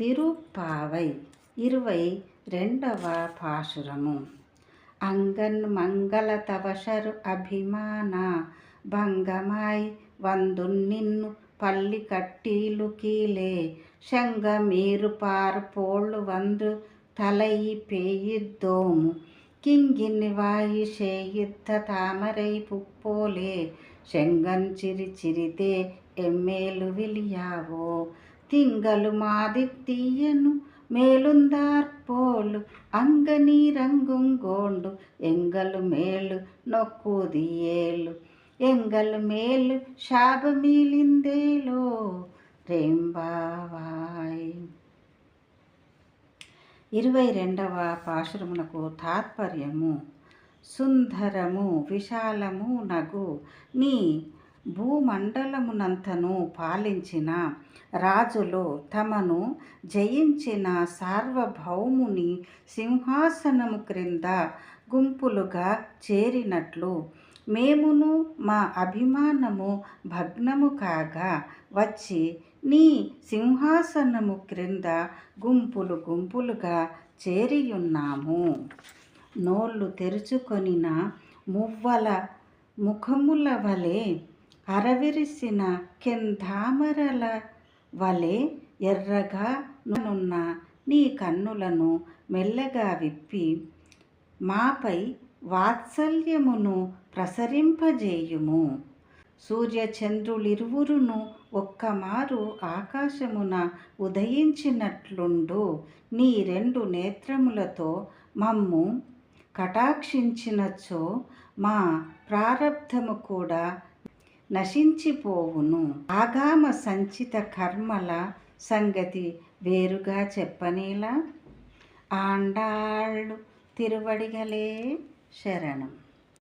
తిరుపావై ఇరవై రెండవ పాశురము. అంగన్ మంగళ తవశరు అభిమాన భంగమాయ్ వందు నిన్ను పల్లి కట్టీలు కీలే. శంగ మీరు పారు పోళ్ళు వందు తలయి పేయిద్దోము. కింగిని వాయి షేయుద్ధ తామరై పుప్పోలే. శంగన్ చిరి చిరితే ఎమ్మేలు విలియావో. తింగలు మాది తీయను మేలుందార్పోలు అంగనీ రంగుంగోండు ఎంగలు మేలు నొక్కుదియేలు ఎంగలు మేలు శాపమీలిందేలో రేంబావాయ్. ఇరవై రెండవ పాశురమునకు తాత్పర్యము. సుందరము విశాలము నగు నీ భూమండలమునంతను పాలించిన రాజులు తమను జయించిన సార్వభౌముని సింహాసనము క్రింద గుంపులుగా చేరినట్లు. మేమును మా అభిమానము భగ్నము కాగా వచ్చి నీ సింహాసనము క్రింద గుంపులు గుంపులుగా చేరియున్నాము. నోళ్ళు తెరుచుకొనిన మువ్వల ముఖముల వలె అరవిరిసిన కెంధామరల వలె ఎర్రగా నున్న నీ కన్నులను మెల్లగా విప్పి మాపై వాత్సల్యమును ప్రసరింపజేయుము. సూర్యచంద్రులిరువురును ఒక్కమారు ఆకాశమున ఉదయించినట్లుండు. నీ రెండు నేత్రములతో మమ్ము కటాక్షించినచో మా ప్రారబ్ధము కూడా నశించిపోవును. ఆగామ సంచిత కర్మల సంగతి వేరుగా చెప్పనేలా? ఆండాళ్ళు తిరువడిగలే శరణం.